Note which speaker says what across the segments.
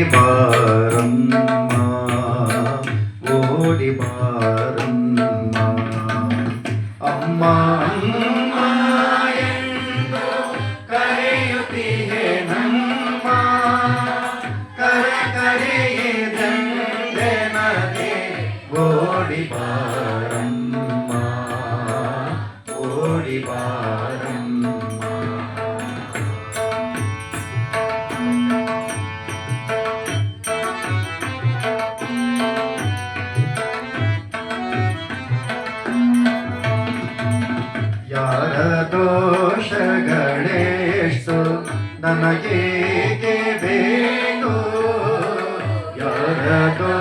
Speaker 1: ഓടി മാറുന്ന അമ്മ ഓടി മാറും ನಮಗೇಕೆ ಬೇಕು ಯಾರದೋ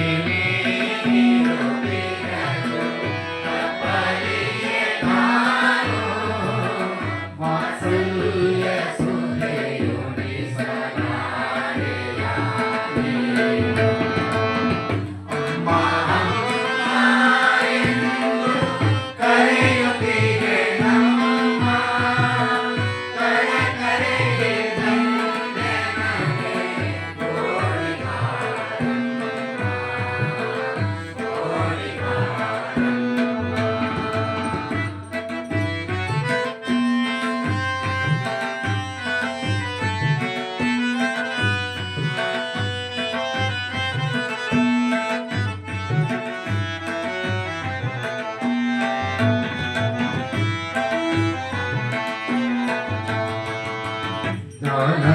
Speaker 1: Amen. Amen.